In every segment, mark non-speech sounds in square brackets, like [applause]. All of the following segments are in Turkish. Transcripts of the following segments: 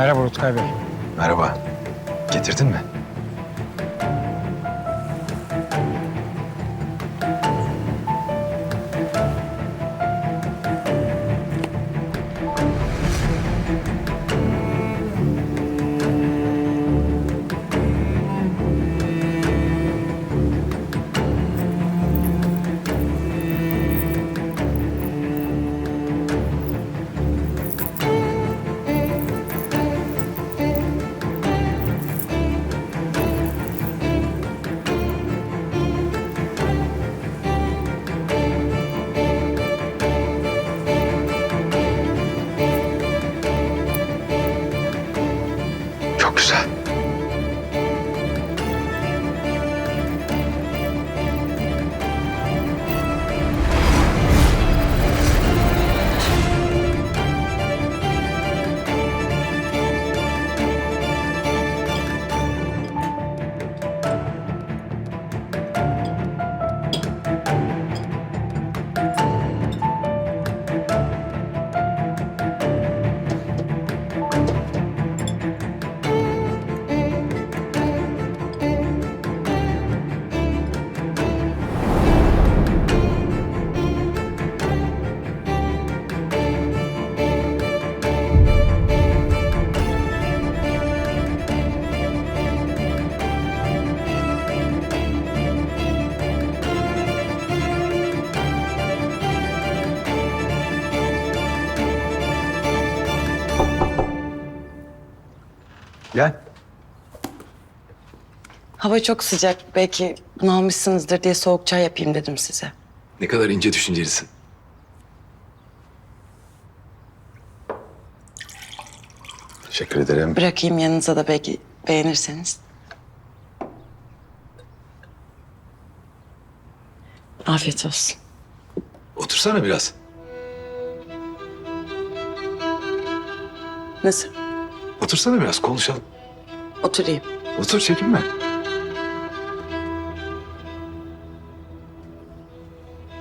Merhaba Rutkay Bey. Merhaba. Getirdin mi? Gel. Hava çok sıcak. Belki bunalmışsınızdır diye soğuk çay yapayım dedim size. Ne kadar ince düşüncelisin. Teşekkür ederim. Bırakayım yanınıza da belki beğenirseniz. Afiyet olsun. Otursana biraz. Nasıl? Otursana biraz konuşalım. Oturayım. Otur çekinme.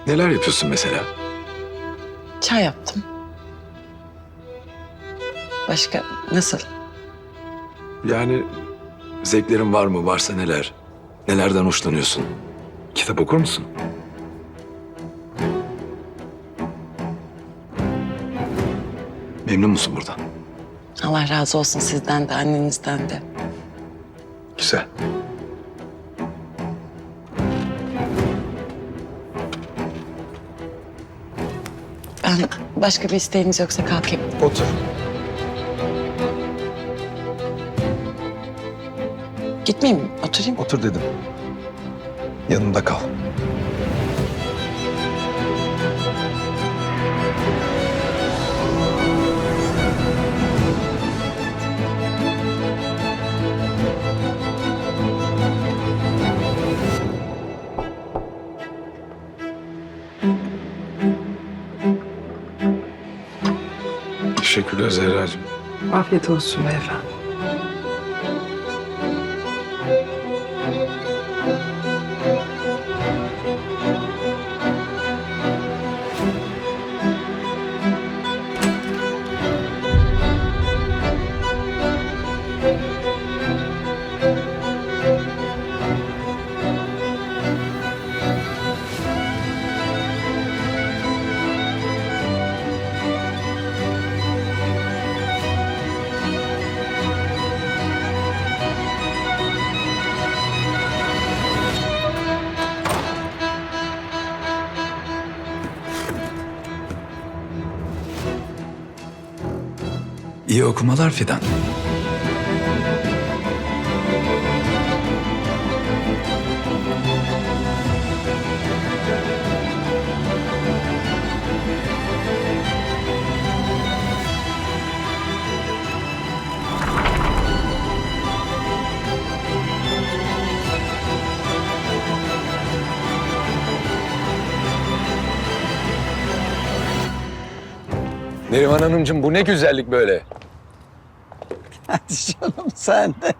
Neler yapıyorsun mesela? Çay yaptım. Başka nasıl? Yani zevklerin var mı? Varsa neler? Nelerden hoşlanıyorsun? Kitap okur musun? Memnun musun buradan? Allah razı olsun sizden de annenizden de. Güzel. Ben başka bir isteğiniz yoksa kalkayım. Otur. Gitmeyeyim mi? Oturayım. Otur dedim. Yanımda kal. Teşekkürler Zehra'cığım. Afiyet olsun beyefendi. İyi okumalar Fidan. Neriman Hanımcığım bu ne güzellik böyle. Hadi canım sen de.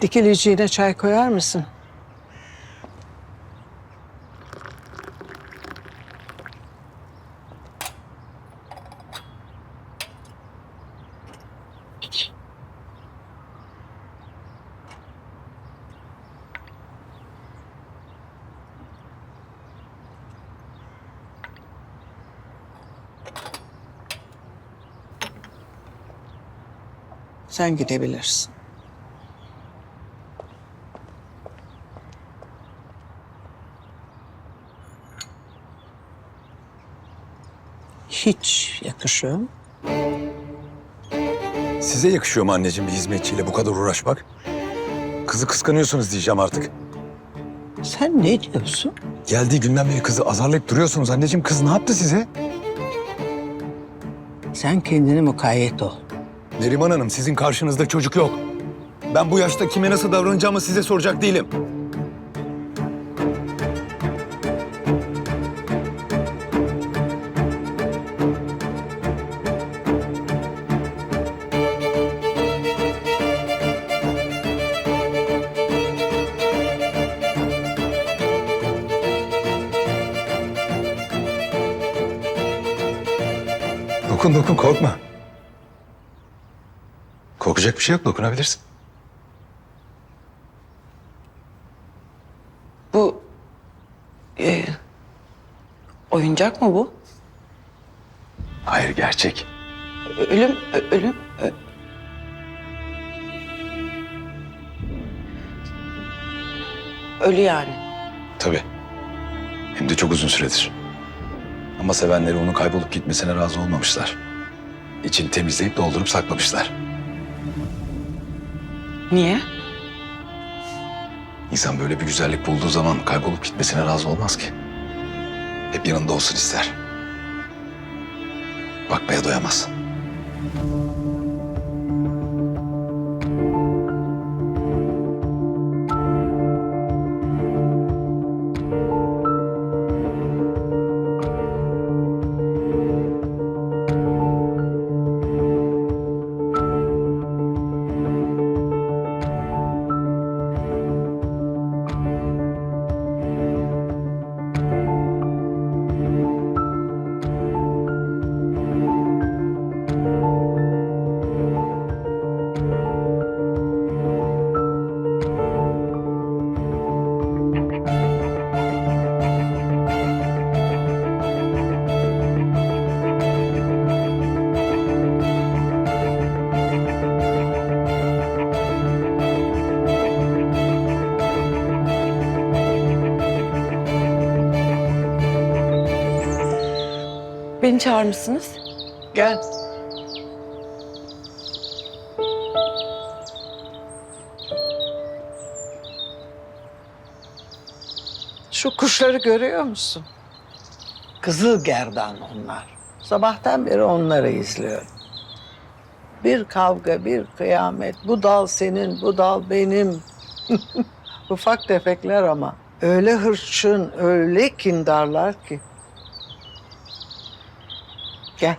Dikiliciğine çay koyar mısın? Sen gidebilirsin. Hiç yakışıyor mu? Size yakışıyor mu anneciğim bir hizmetçiyle bu kadar uğraşmak? Kızı kıskanıyorsunuz diyeceğim artık. Sen ne diyorsun? Geldiği günden beri kızı azarlayıp duruyorsunuz anneciğim. Kız ne yaptı size? Sen kendine mukayyet ol. Neriman Hanım sizin karşınızda çocuk yok. Ben bu yaşta kime nasıl davranacağımı size soracak değilim. Bir şey yok dokunabilirsin. Bu... e, oyuncak mı bu? Hayır gerçek. Ölüm, ölüm. ö- Ölü yani. Tabii. Hem de çok uzun süredir. Ama sevenleri onun kaybolup gitmesine razı olmamışlar. İçini temizleyip doldurup saklamışlar. Niye? İnsan böyle bir güzellik bulduğu zaman kaybolup gitmesine razı olmaz ki. Hep yanında olsun ister. Bakmaya doyamaz. Çağırmışsınız. Gel. Şu kuşları görüyor musun? Kızıl gerdan onlar. Sabahtan beri onları izliyorum. Bir kavga, bir kıyamet. Bu dal senin, bu dal benim. [laughs] Ufak tefekler ama öyle hırçın, öyle kindarlar ki. Gel.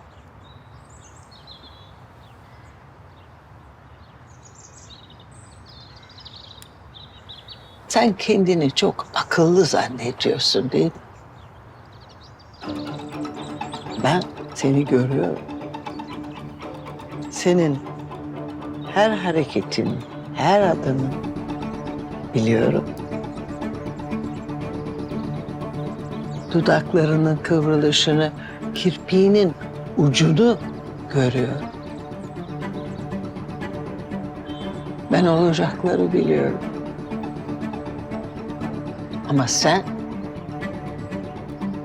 Sen kendini çok akıllı zannediyorsun değil mi? Ben seni görüyorum. Senin her hareketin, her adımın biliyorum. Dudaklarının kıvrılışını, kirpiğinin ucunu görüyorum. Ben olacakları biliyorum. Ama sen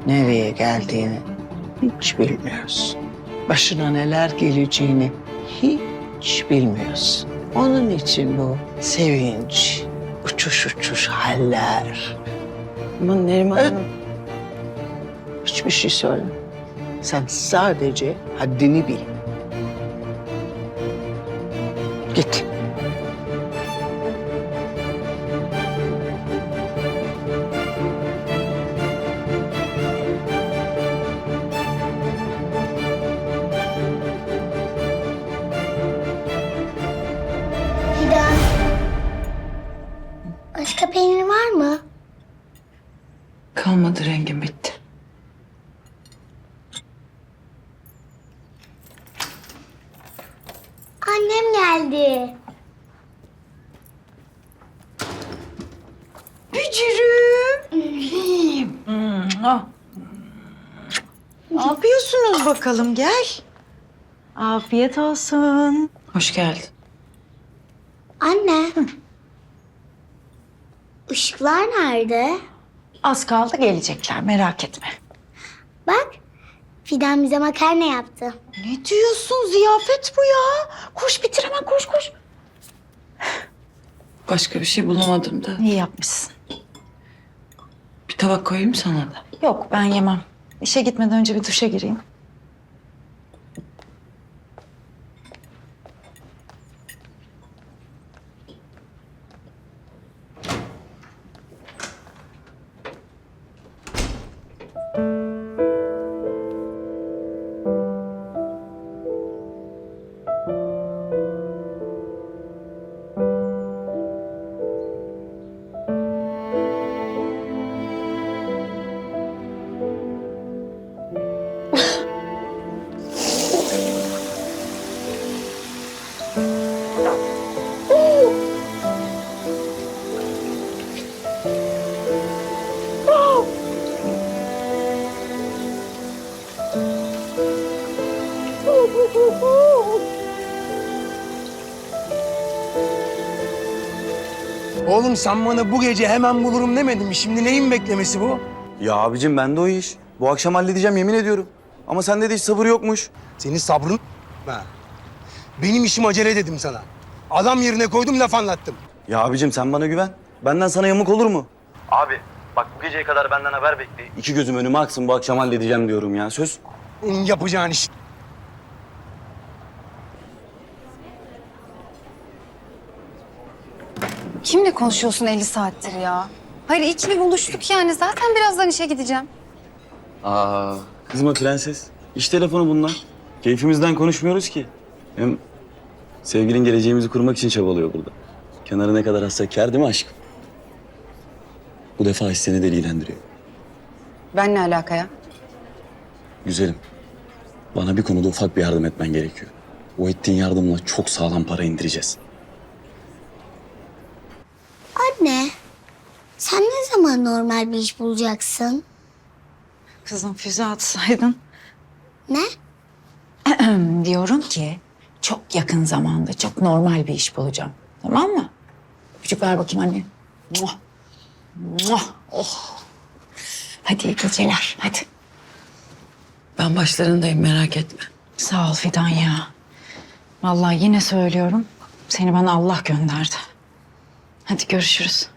nereye geldiğini hiç bilmiyorsun. Başına neler geleceğini hiç bilmiyorsun. Onun için bu sevinç, uçuş uçuş haller. Ama Neriman. Hanım... Hiçbir şey söyleme. Sen sadece haddini bil. Git. Ne yapıyorsunuz bakalım gel. Afiyet olsun. Hoş geldin. Anne. Işıklar nerede? Az kaldı gelecekler merak etme. Bak. Fidan bize makarna yaptı. Ne diyorsun ziyafet bu ya? Koş bitir hemen koş koş. Başka bir şey bulamadım da. İyi yapmışsın. Bir tabak koyayım sana da. Yok ben yemem. İşe gitmeden önce bir duşa gireyim. Oğlum sen bana bu gece hemen bulurum demedin mi? Şimdi neyin beklemesi bu? Ya abicim ben de o iş. Bu akşam halledeceğim yemin ediyorum. Ama sende de hiç sabır yokmuş. Senin sabrın ha. Benim işim acele dedim sana. Adam yerine koydum laf anlattım. Ya abicim sen bana güven. Benden sana yamuk olur mu? Abi bak bu geceye kadar benden haber bekle. İki gözüm önüme aksın bu akşam halledeceğim diyorum ya söz. Yapacağın iş. Kimle konuşuyorsun 50 saattir ya? Hayır mi buluştuk yani? Zaten birazdan işe gideceğim. Aa kızma prenses. İş telefonu bunlar. Keyfimizden konuşmuyoruz ki. Hem sevgilin geleceğimizi kurmak için çabalıyor burada. Kenarı ne kadar hasta kâr değil mi aşkım? Bu defa iş seni delilendiriyor. Ben ne alaka ya? Güzelim. Bana bir konuda ufak bir yardım etmen gerekiyor. O ettiğin yardımla çok sağlam para indireceğiz. Anne. Sen ne zaman normal bir iş bulacaksın? Kızım füze atsaydın. Ne? [clears throat] Diyorum ki çok yakın zamanda çok normal bir iş bulacağım. Tamam mı? Küçük ver bakayım anne. Muah. Muah. Oh. Hadi iyi geceler. Hadi. Ben başlarındayım merak etme. Sağ ol Fidan ya. Vallahi yine söylüyorum. Seni bana Allah gönderdi. Hadi görüşürüz.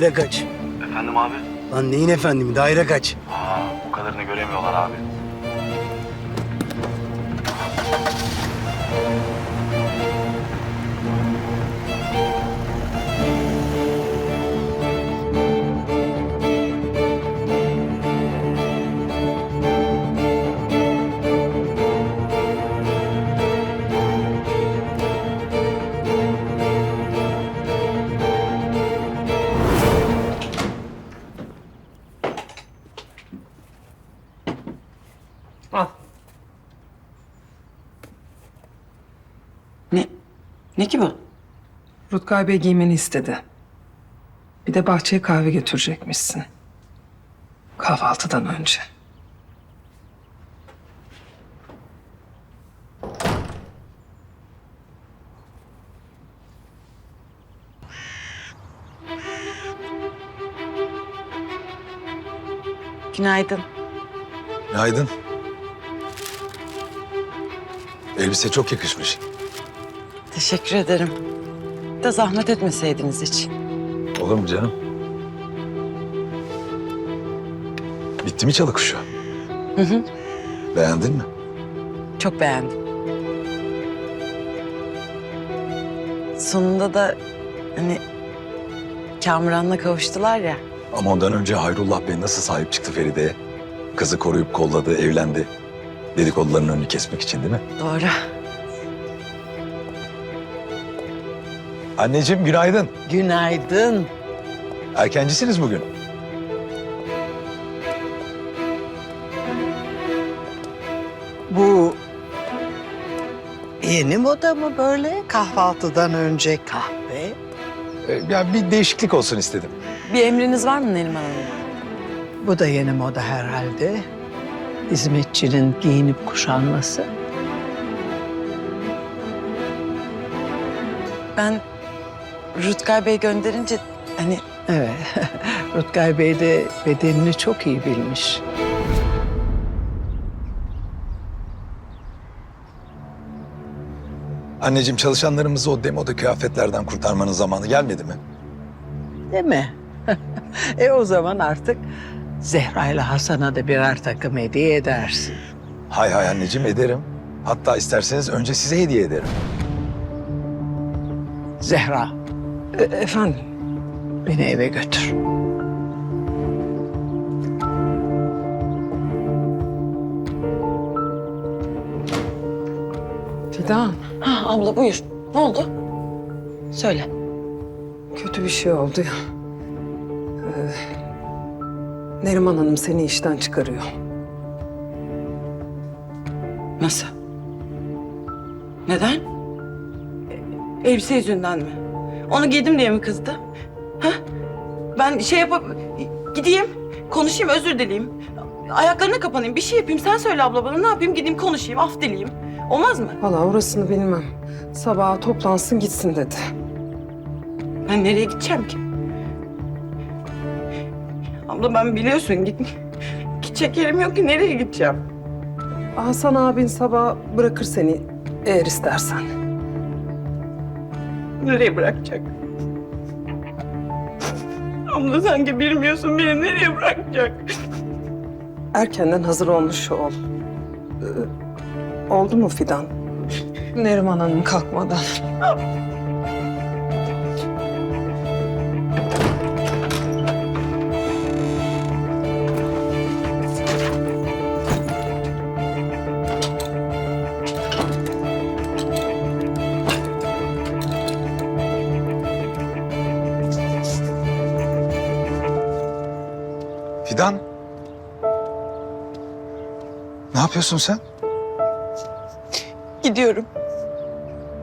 Daire kaç? Efendim abi. Lan neyin efendimi? Daire kaç? Aa, bu kadarını göremiyorlar abi. Rutkay Bey giymeni istedi. Bir de bahçeye kahve götürecekmişsin. Kahvaltıdan önce. Günaydın. Günaydın. Elbise çok yakışmış. Teşekkür ederim. Da zahmet etmeseydiniz hiç. Olur mu canım? Bitti mi çalı kuşu? Hı hı. Beğendin mi? Çok beğendim. Sonunda da hani Kamuran'la kavuştular ya. Ama ondan önce Hayrullah Bey nasıl sahip çıktı Feride'ye? Kızı koruyup kolladı, evlendi. Dedikoduların önünü kesmek için değil mi? Doğru. Anneciğim günaydın. Günaydın. Erkencisiniz bugün. Bu yeni moda mı böyle? Kahvaltıdan önce kahve. Ee, Ya bir değişiklik olsun istedim. Bir emriniz var mı Neriman Hanım? Bu da yeni moda herhalde. Hizmetçinin giyinip kuşanması. Ben Rutkay Bey gönderince hani Evet. [laughs] Rutkay Bey de bedenini çok iyi bilmiş. Anneciğim çalışanlarımızı o demoda kıyafetlerden kurtarmanın zamanı gelmedi mi? Değil mi? [laughs] e o zaman artık Zehra ile Hasan'a da birer takım hediye edersin. Hay hay anneciğim ederim. Hatta isterseniz önce size hediye ederim. Zehra E- efendim? beni eve götür. Fidan, Ha, abla buyur. Ne oldu? Söyle. kötü bir şey oldu ya. Ee, Neriman Hanım seni işten çıkarıyor. Nasıl? Neden? Elbise yüzünden mi? Onu giydim diye mi kızdı? Ha? Ben şey yapıp gideyim, konuşayım, özür dileyeyim. Ayaklarına kapanayım, bir şey yapayım. Sen söyle abla bana ne yapayım? Gideyim konuşayım, af dileyeyim. Olmaz mı? Valla orasını bilmem. Sabaha toplansın gitsin dedi. Ben nereye gideceğim ki? Abla ben biliyorsun git. Gidecek yerim yok ki nereye gideceğim? Hasan abin sabah bırakır seni eğer istersen. Nereye bırakacak? Abla sanki bilmiyorsun beni nereye bırakacak? Erkenden hazır olmuş ol. Ee, oldu mu Fidan? Neriman Hanım kalkmadan. Ne yapıyorsun sen? Gidiyorum.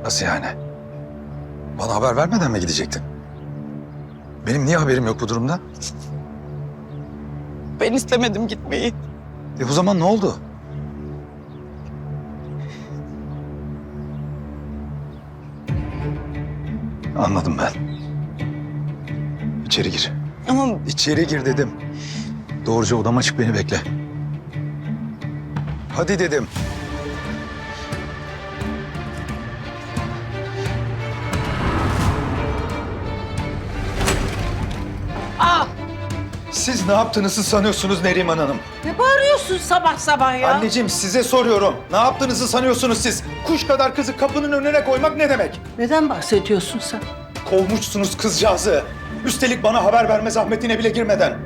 Nasıl yani? Bana haber vermeden mi gidecektin? Benim niye haberim yok bu durumda? Ben istemedim gitmeyi. E o zaman ne oldu? Anladım ben. İçeri gir. Ama İçeri gir dedim. Doğruca odama çık beni bekle. Hadi dedim. Siz ne yaptığınızı sanıyorsunuz Neriman Hanım? Ne bağırıyorsun sabah sabah ya? Anneciğim size soruyorum. Ne yaptığınızı sanıyorsunuz siz? Kuş kadar kızı kapının önüne koymak ne demek? Neden bahsediyorsun sen? Kovmuşsunuz kızcağızı. Üstelik bana haber verme zahmetine bile girmeden.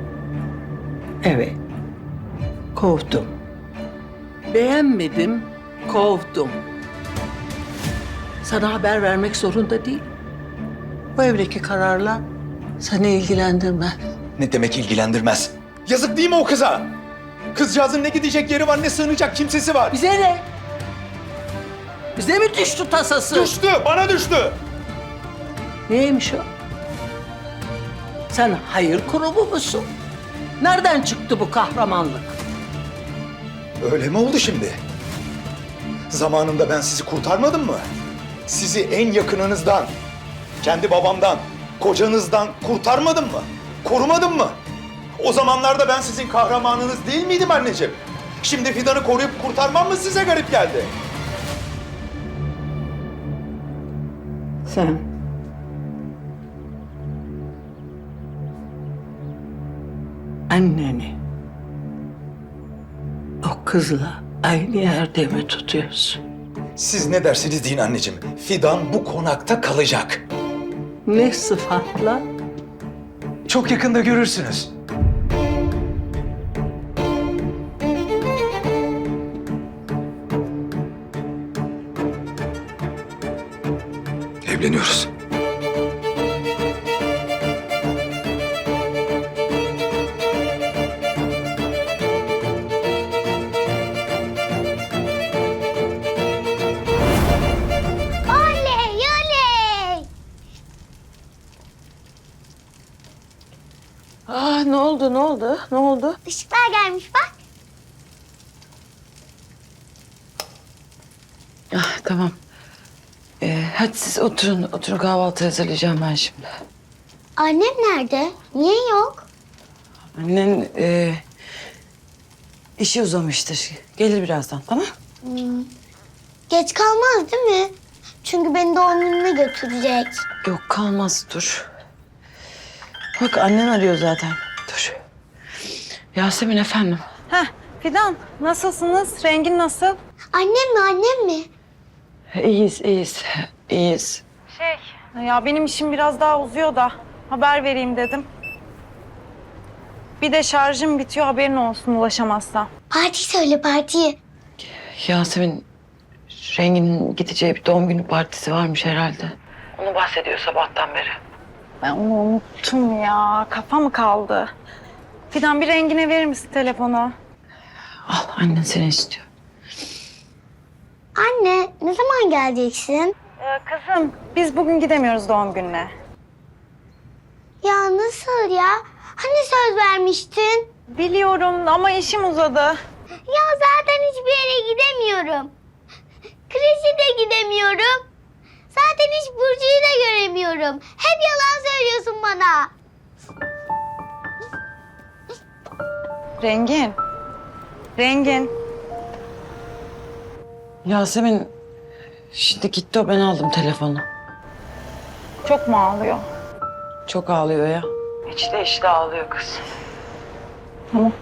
Evet. Kovdum. Beğenmedim, kovdum. Sana haber vermek zorunda değil. Bu evdeki kararla seni ilgilendirmez. Ne demek ilgilendirmez? Yazık değil mi o kıza? Kızcağızın ne gidecek yeri var ne sığınacak kimsesi var. Bize ne? Bize mi düştü tasası? Düştü, bana düştü. Neymiş o? Sen hayır kurumu musun? Nereden çıktı bu kahramanlık? Öyle mi oldu şimdi? Zamanında ben sizi kurtarmadım mı? Sizi en yakınınızdan, kendi babamdan, kocanızdan kurtarmadım mı? Korumadım mı? O zamanlarda ben sizin kahramanınız değil miydim anneciğim? Şimdi Fidan'ı koruyup kurtarmam mı size garip geldi? Sen anneni kızla aynı yerde mi tutuyorsun? Siz ne dersiniz deyin anneciğim. Fidan bu konakta kalacak. Ne sıfatla? Çok yakında görürsünüz. Evleniyoruz. Ne oldu? Işıklar gelmiş bak. Ah tamam. Ee, hadi siz oturun oturun kahvaltı hazırlayacağım ben şimdi. Annem nerede? Niye yok? Annen e, işi uzamıştır. Gelir birazdan tamam Geç kalmaz değil mi? Çünkü beni doğum gününe götürecek. Yok kalmaz dur. Bak annen arıyor zaten. Dur. Yasemin efendim. Heh Fidan nasılsınız? Rengin nasıl? Annem mi annem mi? İyiyiz iyiyiz. İyiyiz. Şey ya benim işim biraz daha uzuyor da haber vereyim dedim. Bir de şarjım bitiyor haberin olsun ulaşamazsam. Parti söyle partiyi. Yasemin Rengin'in gideceği bir doğum günü partisi varmış herhalde. Onu bahsediyor sabahtan beri. Ben onu unuttum ya. Kafa mı kaldı? Fidan bir rengine verir misin telefonu? Al annen seni istiyor. Anne ne zaman geleceksin? Ee, kızım biz bugün gidemiyoruz doğum gününe. Ya nasıl ya? Hani söz vermiştin? Biliyorum ama işim uzadı. Ya zaten hiçbir yere gidemiyorum. Kreşe de gidemiyorum. Zaten hiç Burcu'yu da göremiyorum. Hep yalan söylüyorsun bana. Rengin. Rengin. Yasemin şimdi gitti o ben aldım telefonu. Çok mu ağlıyor? Çok ağlıyor ya. İçte işte ağlıyor kız. Tamam.